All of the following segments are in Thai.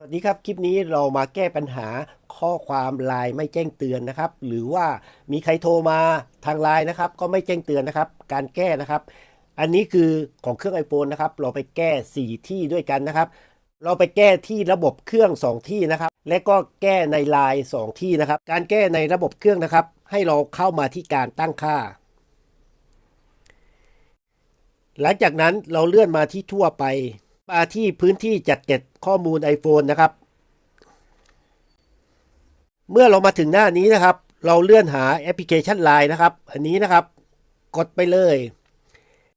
สวัสดีครับ คลิปนี้เรามาแก้ปัญหาข้อความไลน์ไม่แจ้งเตือนนะครับ หรือว่ามีใครโทรมาทางไลน์นะครับ ก็ไม่แจ้งเตือนนะครับ การแก้นะครับ อันนี้คือของเครื่อง iPhone นะครับ เราไปแก้ 4 ที่ด้วยกันนะครับ เราไปแก้ที่ระบบเครื่อง 2 ที่นะครับ และก็แก้ในไลน์2ที่นะครับ การแก้ในระบบเครื่องนะครับ ให้เราเข้ามาที่การตั้งค่า หลังจากนั้นเราเลื่อนมาที่ทั่วไป มาที่พื้นที่จัดเก็บข้อมูล iPhone นะครับ เมื่อเรามาถึงหน้านี้นะครับ เราเลื่อนหาแอปพลิเคชัน Line นะครับ อันนี้นะครับ กดไปเลย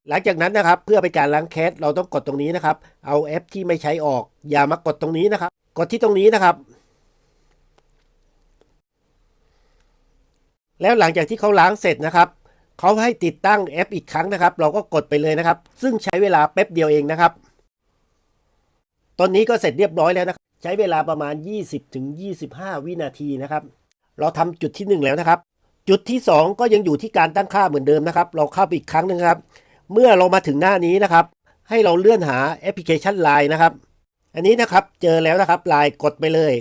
หลังจากนั้นนะครับ เพื่อเป็นการล้างแคสเราต้องกดตรงนี้นะครับ เอาแอปที่ไม่ใช้ออก อย่ามากดตรงนี้นะครับ กดที่ตรงนี้นะครับ แล้วหลังจากที่เขาล้างเสร็จนะครับเขาให้ติดตั้งแอปอีกครั้งนะครับ เราก็กดไปเลยนะครับ ซึ่งใช้เวลาแป๊บเดียวเองนะครับ ตอนนี้ก็เสร็จเรียบร้อยแล้วนะครับ ใช้เวลาประมาณ 20-25ถึง25วินาทีนะครับ เราทำจุดที่ 1 แล้วนะครับ จุดที่ 2 ก็ยังอยู่ที่การตั้งค่าเหมือนเดิมนะครับ เราเข้าไปอีกครั้งหนึงครับ เมื่อเรามาถึงหน้านี้นะครับ ให้เราเลื่อนหาแอปพลิเคชัน Line นะครับ อันนี้นะครับเจอแล้วนะครับ Line กดไปเลย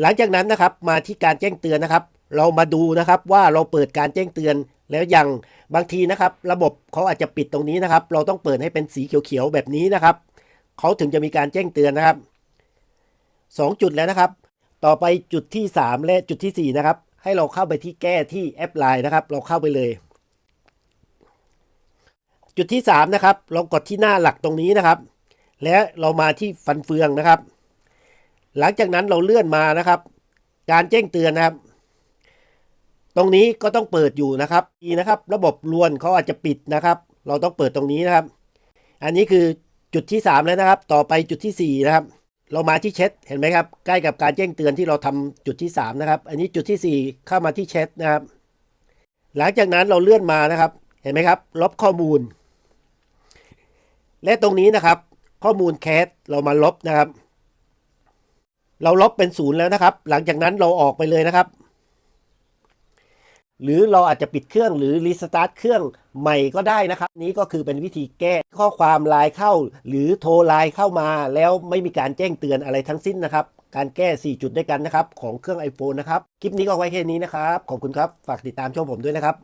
หลังจากนั้นนะครับมาที่การแจ้งเตือนนะครับ เรามาดูนะครับว่าเราเปิดการแจ้งเตือนแล้วยังบางทีนะครับ ระบบเขาอาจจะปิดตรงนี้นะครับ เราต้องเปิดให้เป็นสีเขียวๆแบบนี้นะครับ เขาถึงจะมีการแจ้งเตือนนะครับสองจุดแล้วนะครับ ต่อไปจุดที่ 3 และจุดทีสี่ 4 นะครับ ให้เราเข้าไปที่แก้ที่แอปไลน์นะครับ เราเข้าไปเลย จุดที่ 3 นะครับ เรากดที่หน้าหลักตรงนี้นะครับ และเรามาที่ฟันเฟืองนะครับ หลังจากนั้นเราเลื่อนมานะครับ การแจ้งเตือนนะครับ ตรงนี้ก็ต้องเปิดอยู่นะครับดีนะครับ ระบบรวนเขาอาจจะปิดนะครับ เราต้องเปิดตรงนี้นะครับ อันนี้คือ จุดที่ 3 แล้วนะครับ ต่อไปจุดที่ 4 นะครับ เรามาที่แชทเห็นไหมครับ ใกล้กับการแจ้งเตือนที่เราทำจุดที่ 3 นะครับ อันนี้จุดที่ 4 เข้ามาที่แชทนะครับ หลังจากนั้นเราเลื่อนมานะครับ เห็นไหมครับ ลบข้อมูล และตรงนี้นะครับ ข้อมูลแคสเรามาลบนะครับ เราลบเป็นศูนย์แล้วนะครับ หลังจากนั้นเราออกไปเลยนะครับ หรือเราอาจจะปิดเครื่องหรือรีสตาร์ทเครื่องใหม่ก็ได้นะครับ นี้ก็คือเป็นวิธีแก้ข้อความไลน์เข้า หรือโทรไลน์เข้ามา แล้วไม่มีการแจ้งเตือนอะไรทั้งสิ้นนะครับ การแก้ 4 จุดด้วยกันนะครับ ของเครื่อง iPhone นะครับ คลิปนี้ก็ไว้แค่นี้นะครับ ขอบคุณครับ ฝากติดตามช่องผมด้วยนะครับ